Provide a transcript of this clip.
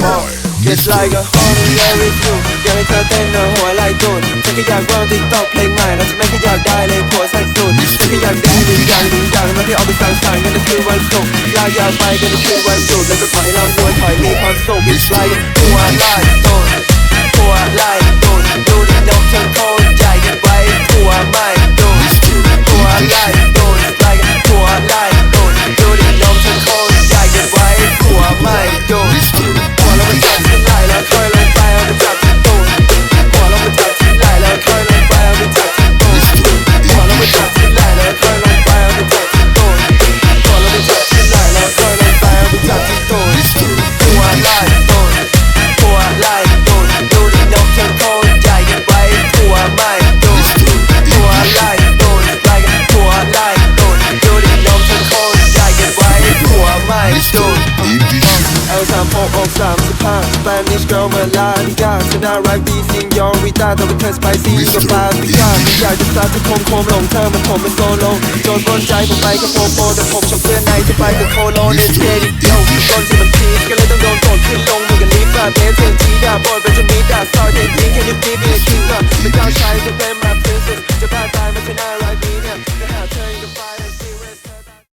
boy It's like a home there with you อยากให้เธอเต้นเอาหัวไหล่ตูดฉันก็อยากร้องติ๊กต็อกเพลงใหม่แล้วฉันไม่ก็อยากได้เลยผัวใส่สุดฉันก็อยากได้หนึ่งอย่างดึงอย่างแล้วที่ออาไปสั่งสรรค์กันในคืนวันศุกร์ลากยาวไปกันในคืนวันหยุดแล้วก็ขอให้เราด้วยขอให้มีความสุข It's like a วไม่ตูดเอลสามหกอกสามสิบห้าสเปนิชเกิร์ลมาลาดิกาฉันน่ารักดีซิงยอริต้าแต่ว่าเธอสไปซี่กว่าปาปิก้าอยากจะซัดจะคมคมหลงเธอมันผมเป็นโซโลโจนบนใจผมไปกับโปโปแต่ผมชอบเสื้อในจะไปกับโคโลเนสเกดิ